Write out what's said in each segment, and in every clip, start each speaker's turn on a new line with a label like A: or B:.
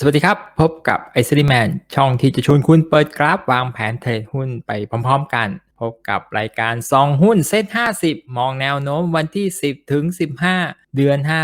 A: สวัสดีครับ พบกับไอซ์ y แมนช่องที่จะชวนคุณเปิดกราฟวางแผนเทรดหุ้นไปพร้อมๆกัน พบกับรายการซองหุ้นเซ็ต50 มองแนวโน้มวันที่ 10 ถึง 15 เดือน 5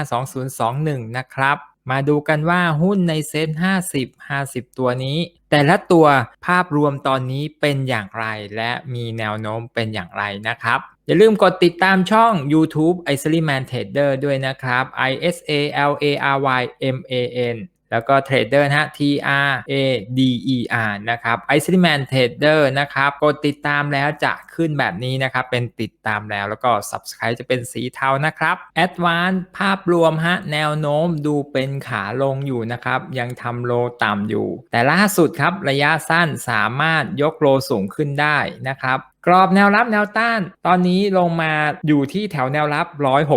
A: 2021 นะครับ มาดูกันว่าหุ้นในเซ็ต50 50 ตัวนี้ แต่ละตัวภาพรวมตอนนี้เป็นอย่างไรและมีแนวโน้มเป็นอย่างไรนะครับอย่าลืมกดติดตามช่อง YouTube i s l y Man Trader ด้วยนะครับ I S A L A R Y M A N แล้วก็เทรดเดอร์นะฮะ T R A D E R นะครับ i c e m a n Trader นะครับ กดติดตามแล้วจะขึ้นแบบนี้นะครับ เป็นติดตามแล้วแล้วก็ Subscribe จะเป็นสีเทานะครับ Advance ภาพรวมฮะ แนวโน้มดูเป็นขาลงอยู่นะครับ ยังทำโลต่ำอยู่ แต่ล่าสุดครับระยะสั้นสามารถยกโลสูงขึ้นได้นะครับ กรอบแนวรับแนวต้าน ตอนนี้ลงมาอยู่ที่แถวแนวรับ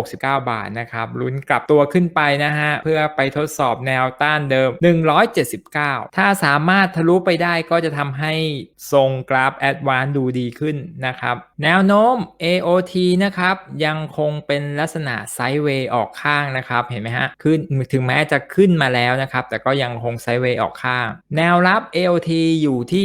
A: 169 บาทนะครับลุ้นกลับตัวขึ้นไปนะฮะ เพื่อไปทดสอบแนวต้านเดิม 179 ถ้าสามารถทะลุไปได้ก็จะทำให้ทรงกราฟแอดวานดูดีขึ้นนะครับ แนวโน้ม AOT นะครับ ยังคงเป็นลักษณะไซด์เวย์ออกข้างนะครับ เห็นไหมฮะ ขึ้นถึงแม้จะขึ้นมาแล้วนะครับ แต่ก็ยังคงไซด์เวย์ออกข้าง แนวรับ AOT อยู่ที่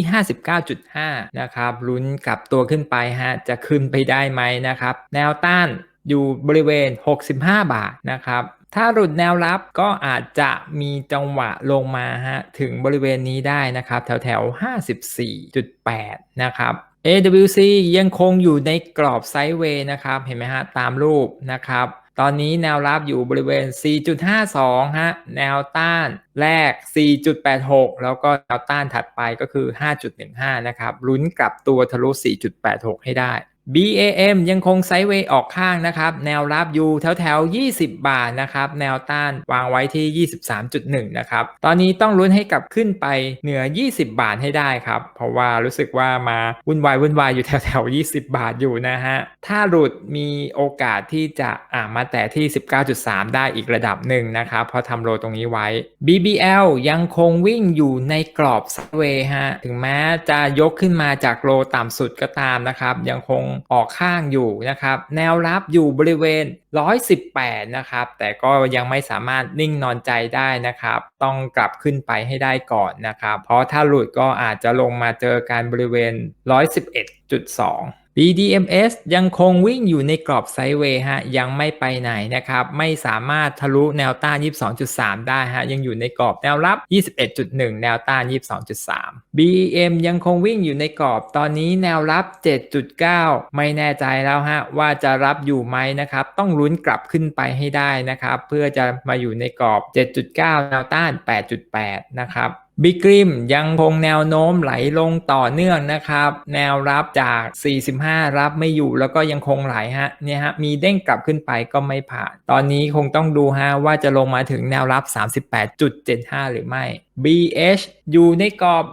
A: 59.5 นะครับลุ้นกลับตัวขึ้นขึ้นไปฮะจะขึ้นไปได้ไหมนะครับ แนวต้านอยู่บริเวณ 65 บาทนะครับถ้าหลุดแนวรับก็อาจจะมีจังหวะลงมาฮะถึงบริเวณนี้ได้นะครับ แถวแถว54.8 นะครับ AWC ยังคงอยู่ในกรอบไซด์เวย์นะครับ เห็นไหมฮะตามรูปนะครับ ตอนนี้แนวรับอยู่บริเวณ 4.52 ฮะ แนวต้านแรก 4.86 แล้วก็แนวต้านถัดไปก็คือ 5.15 นะครับ ลุ้นกลับตัวทะลุ 4.86 ให้ได้ BAM ยังคงไซด์เวย์ออกข้างนะครับ แนวรับอยู่แถวแถว20 บาทนะครับ แนวต้านวางไว้ที่ 23.1 นะครับ ตอนนี้ต้องลุ้นให้กลับขึ้นไปเหนือ 20 บาทให้ได้ครับ เพราะว่ารู้สึกว่ามาวุ่นวายวุ่นวายอยู่แถวแถว20 บาทอยู่นะฮะ ถ้าหลุดมีโอกาสที่จะอ่ามาแต่ที่ 19.3 ได้อีกระดับหนึ่งนะครับเพราะทำโลตรงนี้ไว้ BBL ยังคงวิ่งอยู่ในกรอบไซด์เวย์ฮะ ถึงแม้จะยกขึ้นมาจากโลต่ำสุดก็ตามนะครับ ยังคงออกข้างอยู่นะครับ แนวรับอยู่บริเวณ 118 นะครับ แต่ก็ยังไม่สามารถนิ่งนอนใจได้นะครับ ต้องกลับขึ้นไปให้ได้ก่อนนะครับ เพราะถ้าหลุดก็อาจจะลงมาเจอการบริเวณ 111.2 BDMs ยังคงวิ่งอยู่ในกรอบไซด์เวย์ฮะยังไม่ไปไหนนะครับไม่สามารถทะลุแนวต้าน 22.3 ได้ฮะยังอยู่ในกรอบแนวรับ 21.1 แนวต้าน 22.3 BEM ยังคงวิ่งอยู่ในกรอบตอนนี้แนวรับ 7.9 ไม่แน่ใจแล้วฮะว่าจะรับอยู่ไหมนะครับต้องลุ้นกลับขึ้นไปให้ได้นะครับเพื่อจะมาอยู่ในกรอบ 7.9 แนวต้าน 8.8 นะครับ บิกริมยังคงแนวโน้มไหลลงต่อเนื่องนะครับ แนวรับจาก 45 รับไม่อยู่แล้วก็ยังคงไหลฮะเนี่ยฮะมีเด้งกลับขึ้นไปก็ไม่ผ่าน ตอนนี้คงต้องดูฮะว่าจะลงมาถึงแนวรับ 38.75 หรือไม่ BH อยู่ในกรอบ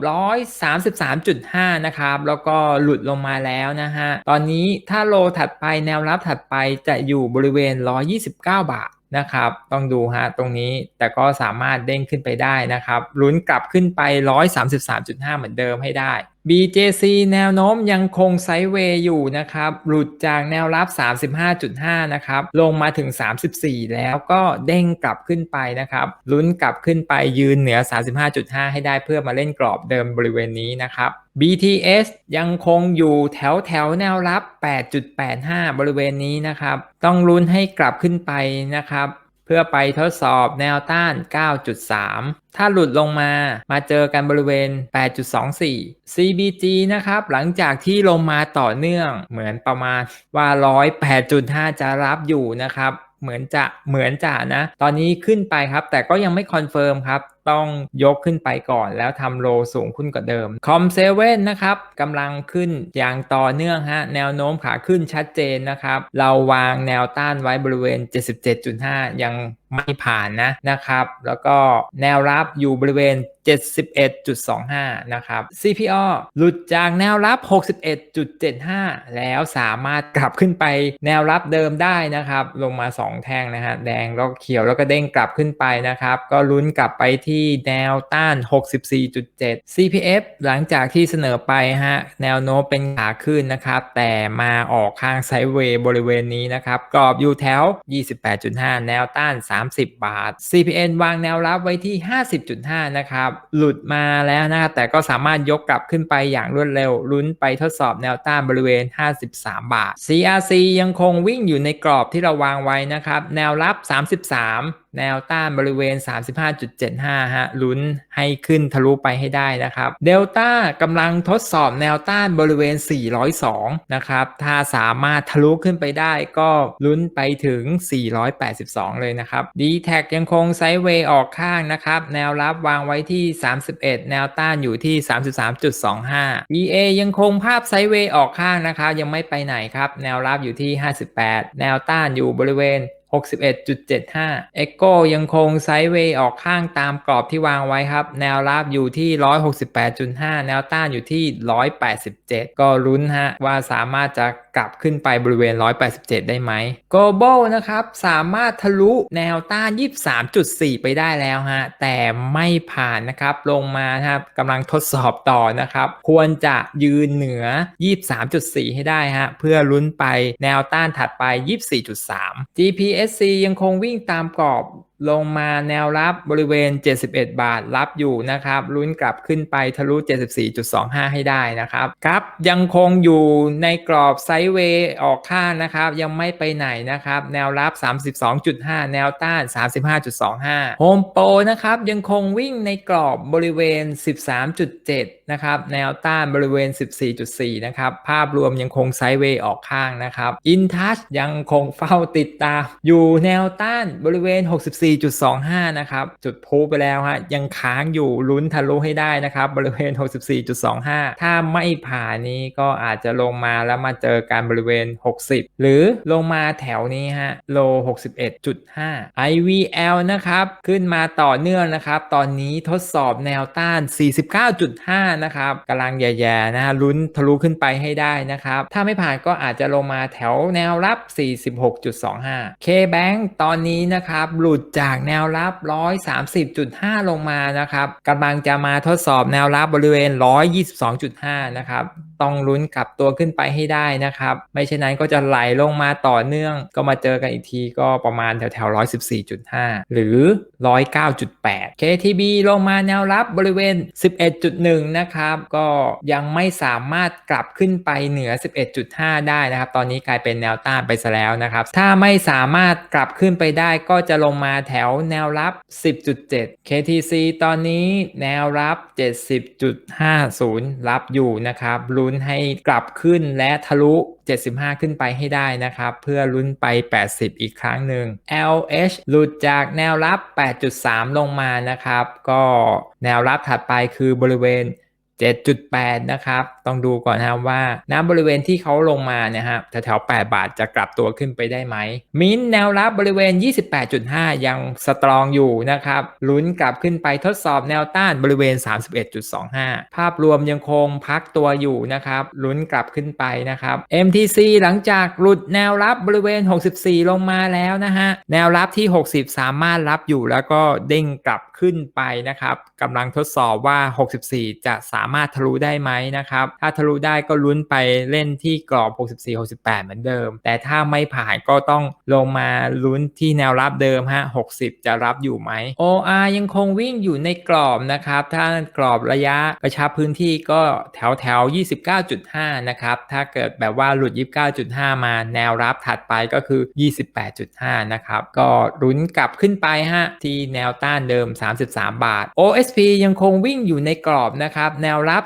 A: 133.5 นะครับ แล้วก็หลุดลงมาแล้วนะฮะ ตอนนี้ถ้าโลถัดไปแนวรับถัดไปจะอยู่บริเวณ 129 บาท นะครับ ต้องดูฮะตรงนี้แต่ก็สามารถเด้งขึ้นไปได้นะครับลุ้นกลับขึ้นไป 133.5 เหมือนเดิมให้ได้ BJC แนวโน้มยังคงไซด์เวย์อยู่นะครับ หลุดจากแนวรับ 35.5 นะครับ ลงมาถึง 34 แล้วก็เด้งกลับขึ้นไปนะครับ ลุ้นกลับขึ้นไปยืนเหนือ 35.5 ให้ได้เพื่อมาเล่นกรอบเดิมบริเวณนี้นะครับ BTS ยังคงอยู่แถวแถวแนวรับ 8.85 บริเวณนี้นะครับ ต้องลุ้นให้กลับขึ้นไปนะครับ พื่อไปทดสอบแนวต้าน 9.3 ถ้าหลุดลงมา มาเจอกันบริเวณ 8.24 CBG นะครับ หลังจากที่ลงมาต่อเนื่อง เหมือนประมาณว่า 108.5 จะรับอยู่นะครับ เหมือนจะ เหมือนจะนะ ตอนนี้ขึ้นไปครับ แต่ก็ยังไม่คอนเฟิร์มครับต้องยกขึ้นไปก่อน แล้วทำโลสูงขึ้นกว่าเดิมคอมเซเว่นนะครับกำลังขึ้นอย่างต่อเนื่องฮะแนวโน้มขาขึ้นชัดเจนนะครับ เราวางแนวต้านไว้บริเวณ 77.5 ยังไม่ผ่านนะนะครับ แล้วก็แนวรับอยู่บริเวณ 71.25 นะครับ CPO หลุดจากแนวรับ 61.75 แล้วสามารถกลับขึ้นไปแนวรับเดิมได้นะครับ ลงมา 2 แท่งนะฮะแดงแล้วเขียวแล้วก็เด้งกลับขึ้นไปนะครับ ก็ลุ้นกลับไปที่แนวต้าน 64.7 CPF หลังจากที่เสนอไปฮะแนวโน้มเป็นขาขึ้นนะครับ แต่มาออกข้างไซด์เวย์บริเวณนี้นะครับ กรอบอยู่แถว 28.5 แนวต้าน 30 บาท CPN วางแนวรับไว้ที่ 50.5 นะครับ หลุดมาแล้วนะครับแต่ก็สามารถยกกลับขึ้นไปอย่างรวดเร็วลุ้นไปทดสอบแนวต้านบริเวณ 53 บาท CRC ยังคงวิ่งอยู่ในกรอบที่เราวางไว้นะครับ แนวรับ 33แนวต้านบริเวณ 35.75 ฮะ ลุ้นให้ขึ้นทะลุไปให้ได้นะครับ เดลต้ากำลังทดสอบแนวต้านบริเวณ 402 นะครับ ถ้าสามารถทะลุขึ้นไปได้ก็ลุ้นไปถึง 482 เลยนะครับ d t แทยังคงไซด์เวย์ออกข้างนะครับ แนวรับวางไว้ที่ 31 แนวต้านอยู่ที่ 33.25 EA ยังคงภาพไซด์เวย์ออกข้างนะครับ ยังไม่ไปไหนครับ แนวรับอยู่ที่ 58 แนวต้านอยู่บริเวณ 61.75 Echo ยังคงไซด์เวย์ออกข้างตามกรอบที่วางไว้ครับ แนวรับอยู่ที่ 168.5 แนวต้านอยู่ที่ 187 ก็ลุ้นฮะว่าสามารถจะกลับขึ้นไปบริเวณ 187 ได้ไหม Global นะครับ สามารถทะลุแนวต้าน 23.4 ไปได้แล้วฮะ แต่ไม่ผ่านนะครับ ลงมาครับกำลังทดสอบต่อนะครับ ควรจะยืนเหนือ 23.4 ให้ได้ฮะ เพื่อลุ้นไปแนวต้านถัดไป 24.3 BSC ยังคงวิ่งตามกรอบ ลงมาแนวรับบริเวณ 71 บาทรับอยู่นะครับลุ้นกลับขึ้นไปทะลุ 74.25 ให้ได้นะครับครับยังคงอยู่ในกรอบไซด์เวย์ออกข้างนะครับ ยังไม่ไปไหนนะครับ แนวรับ 32.5 แนวต้าน 35.25 Home Pro นะครับยังคงวิ่งในกรอบบริเวณ 13.7 นะครับ แนวต้านบริเวณ 14.4 นะครับ ภาพรวมยังคงไซด์เวย์ออกข้างนะครับ InTouch ยังคงเฝ้าติดตามอยู่แนวต้านบริเวณ 64 4.25 นะครับ จุดพูไปแล้วฮะ ยังค้างอยู่ลุ้นทะลุให้ได้นะครับ บริเวณ 64.25 ถ้าไม่ผ่านนี้ก็อาจจะลงมาแล้วมาเจอการบริเวณ 60 หรือลงมาแถวนี้ฮะ โล 61.5 IVL นะครับ ขึ้นมาต่อเนื่องนะครับ ตอนนี้ทดสอบแนวต้าน 49.5 นะครับกำลังแย่ๆนะฮะลุ้นทะลุขึ้นไปให้ได้นะครับ ถ้าไม่ผ่านก็อาจจะลงมาแถวแนวรับ 46.25 KBank ตอนนี้นะครับ หลุดจากากแนวรับ 130.5 ลงมานะครับกำลังจะมาทดสอบแนวรับบริเวณ 122.5 นะครับ ต้องลุ้นกลับตัวขึ้นไปให้ได้นะครับ ไม่เช่นนั้นก็จะไหลลงมาต่อเนื่อง ก็มาเจอกันอีกทีก็ประมาณแถวแถว114.5หรือ109.8 KTB ลงมาแนวรับบริเวณ11.1นะครับ ก็ยังไม่สามารถกลับขึ้นไปเหนือ11.5ได้นะครับ ตอนนี้กลายเป็นแนวต้านไปซะแล้วนะครับ ถ้าไม่สามารถกลับขึ้นไปได้ก็จะลงมาแถวแนวรับ 10.7 KTC ตอนนี้แนวรับ 70.50 รับอยู่นะครับลุ้นให้กลับขึ้นและทะลุ 75 ขึ้นไปให้ได้นะครับ เพื่อลุ้นไป 80 อีกครั้งหนึ่ง LH หลุดจากแนวรับ 8.3 ลงมานะครับ ก็แนวรับถัดไปคือบริเวณ 7.8 นะครับต้องดูก่อนนะว่าน้ำบริเวณที่เขาลงมาเนี่ยฮะแถวๆ8บาทจะกลับตัวขึ้นไปได้ไหมมินแนวรับบริเวณ 28.5 ยังสตรองอยู่นะครับลุ้นกลับขึ้นไปทดสอบแนวต้านบริเวณ 31.25 ภาพรวมยังคงพักตัวอยู่นะครับลุ้นกลับขึ้นไปนะครับ MTC หลังจากหลุดแนวรับบริเวณ 64 ลงมาแล้วนะฮะแนวรับที่ 60 สามารถรับอยู่แล้วก็เด้งกลับขึ้นไปนะครับกำลังทดสอบว่า 64 จะสามารถทะลุได้ไหมนะครับถ้าทะลุได้ก็ลุ้นไปเล่นที่กรอบ 64-68 เหมือนเดิม แต่ถ้าไม่ผ่านก็ต้องลงมาลุ้นที่แนวรับเดิมฮะ60 จะรับอยู่ไหม OR ยังคงวิ่งอยู่ในกรอบนะครับ ถ้ากรอบระยะกระชับพื้นที่ก็แถวแถว29.5 นะครับ ถ้าเกิดแบบว่าหลุด 29.5 มาแนวรับถัดไปก็คือ 28.5 นะครับ ก็ลุ้นกลับขึ้นไปฮะที่แนวต้านเดิม 33 บาท OSP ยังคงวิ่งอยู่ในกรอบนะครับ แนวรับ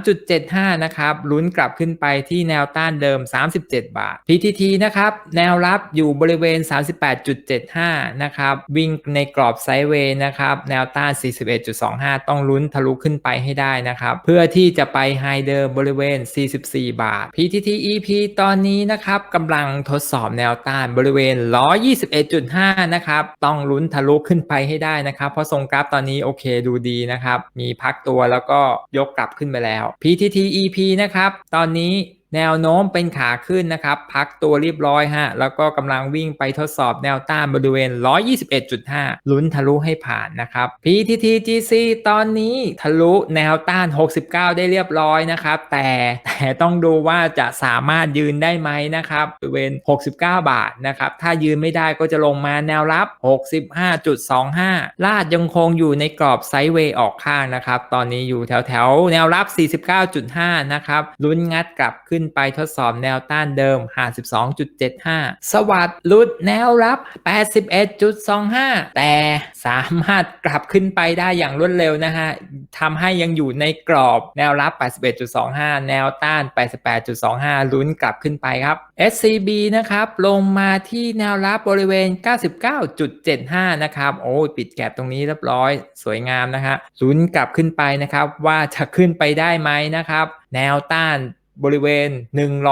A: 33.75 5 นะครับลุ้นกลับขึ้นไปที่แนวต้านเดิม 37 บาท PTT นะครับแนวรับอยู่บริเวณ 38.75 นะครับวิ่งในกรอบไซด์เวย์นะครับแนวต้าน 41.25 ต้องลุ้นทะลุขึ้นไปให้ได้นะครับเพื่อที่จะไปไฮเดิมบริเวณ 44 บาท PTT EP ตอนนี้นะครับกำลังทดสอบแนวต้านบริเวณ 121.5 นะครับต้องลุ้นทะลุขึ้นไปให้ได้นะครับเพราะทรงกราฟตอนนี้โอเคดูดีนะครับมีพักตัวแล้วก็ยกกลับขึ้นไปแล้ว PTT EP นะครับ ตอนนี้ แนวโน้มเป็นขาขึ้นนะครับ พักตัวเรียบร้อยฮะ แล้วก็กำลังวิ่งไปทดสอบแนวต้านบริเวณ 121.5 ลุ้นทะลุให้ผ่านนะครับ PTTGC ตอนนี้ทะลุแนวต้าน 69 ได้เรียบร้อยนะครับ แต่แต่ต้องดูว่าจะสามารถยืนได้ไหมนะครับบริเวณ 69 บาทนะครับ ถ้ายืนไม่ได้ก็จะลงมาแนวรับ 65.25 ลาดยังคงอยู่ในกรอบไซด์เวย์ออกข้างนะครับ ตอนนี้อยู่แถวแถวแนวรับ 49.5 นะครับ ลุ้นงัดกลับขึ้นึ้นไปทดสอบแนวต้านเดิม 52.75 สวัสดลุดแนวรับ 81.25 แต่สามารถกลับขึ้นไปได้อย่างรวดเร็วนะฮะทำให้ยังอยู่ในกรอบแนวรับ 81.25 แนวต้าน 88.25 ลุ้นกลับขึ้นไปครับ SCB นะครับลงมาที่แนวรับบริเวณ 99.75 นะครับ โอ้ปิดแก็บตรงนี้เรียบร้อย สวยงามนะฮะลุ้นกลับขึ้นไปนะครับ ว่าจะขึ้นไปได้ไหมนะครับ แนวต้าน บริเวณ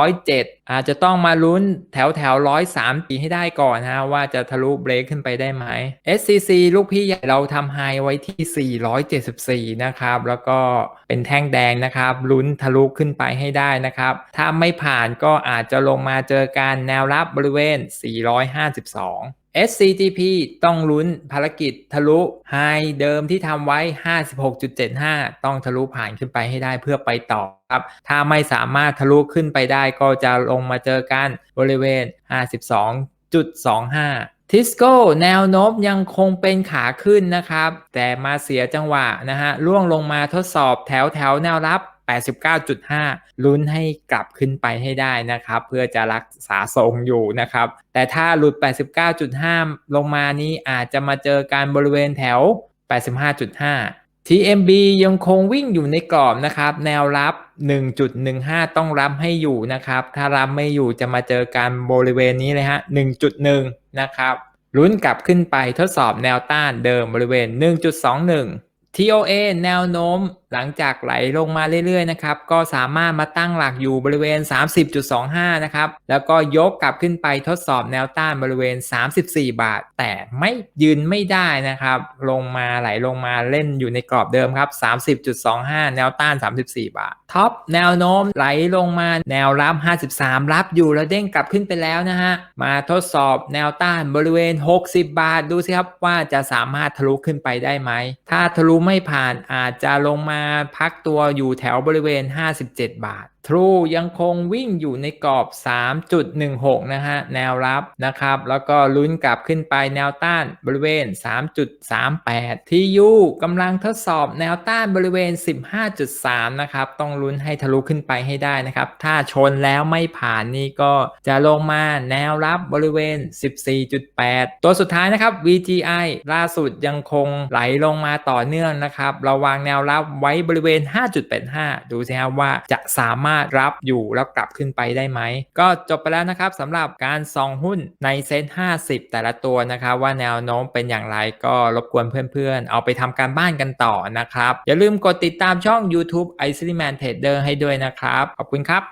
A: 107 อาจจะต้องมาลุ้นแถวแถว103ปีให้ได้ก่อนฮะว่าจะทะลุเบรกขึ้นไปได้ไหม SCC ลูกพี่ใหญ่เราทำไฮไว้ที่ 474 นะครับ แล้วก็เป็นแท่งแดงนะครับลุ้นทะลุขึ้นไปให้ได้นะครับ ถ้าไม่ผ่านก็อาจจะลงมาเจอการแนวรับบริเวณ 452 SCTP ต้องลุ้นภารกิจทะลุไฮเดิมที่ทำไว้ 56.75 ต้องทะลุผ่านขึ้นไปให้ได้เพื่อไปต่อครับ ถ้าไม่สามารถทะลุขึ้นไปได้ก็จะลงมาเจอกันบริเวณ 52.25ทิสโก้แนวโน้มยังคงเป็นขาขึ้นนะครับ แต่มาเสียจังหวะนะฮะล่วงลงมาทดสอบแถวแถวแนวรับ 89.5 ลุ้นให้กลับขึ้นไปให้ได้นะครับ เพื่อจะรักษาทรงอยู่นะครับ แต่ถ้าหลุด 89.5 ลงมานี้อาจจะมาเจอการบริเวณแถว 85.5 TMB ยังคงวิ่งอยู่ในกรอบนะครับ แนวรับ 1.15 ต้องรับให้อยู่นะครับ ถ้ารับไม่อยู่จะมาเจอการบริเวณนี้เลยฮะ 1.1 นะครับลุ้นกลับขึ้นไปทดสอบแนวต้านเดิมบริเวณ 1.21 TOA แนวโน้มหลังจากไหลลงมาเรื่อยๆนะครับ ก็สามารถมาตั้งหลักอยู่บริเวณ 30.25 นะครับ แล้วก็ยกกลับขึ้นไปทดสอบแนวต้านบริเวณ 34 บาท แต่ไม่ยืนไม่ได้นะครับ ลงมาไหลลงมาเล่นอยู่ในกรอบเดิมครับ 30.25 แนวต้าน 34 บาท ท็อปแนวโน้มไหลลงมาแนวรับ 53 รับอยู่แล้วเด้งกลับขึ้นไปแล้วนะฮะ มาทดสอบแนวต้านบริเวณ 60 บาท ดูสิครับว่าจะสามารถทะลุขึ้นไปได้ไหม ถ้าทะลุไม่ผ่านอาจจะลงมาพักตัวอยู่แถวบริเวณ 57 บาท True ยังคงวิ่งอยู่ในกรอบ 3.16 นะฮะ แนวรับนะครับ แล้วก็ลุ้นกลับขึ้นไปแนวต้านบริเวณ 3.38 TU กำลังทดสอบแนวต้านบริเวณ 15.3 นะครับ ต้องลุ้นให้ทะลุขึ้นไปให้ได้นะครับ ถ้าชนแล้วไม่ผ่านนี่ก็จะลงมาแนวรับบริเวณ 14.8 ตัวสุดท้ายนะครับ VGI ล่าสุดยังคงไหลลงมาต่อเนื่องนะครับ ระวางแนวรับไว้บริเวณ 5.85 ดูสิครับว่าจะสามารถรับอยู่แล้วกลับขึ้นไปได้ไหม ก็จบไปแล้วนะครับสำหรับการซองหุ้นในเซ็ต50 แต่ละตัวนะครับว่าแนวโน้มเป็นอย่างไรก็รบกวนเพื่อนๆ เอาไปทำการบ้านกันต่อนะครับ อย่าลืมกดติดตามช่อง YouTube i c e l y Man Trader ให้ด้วยนะครับ ขอบคุณครับ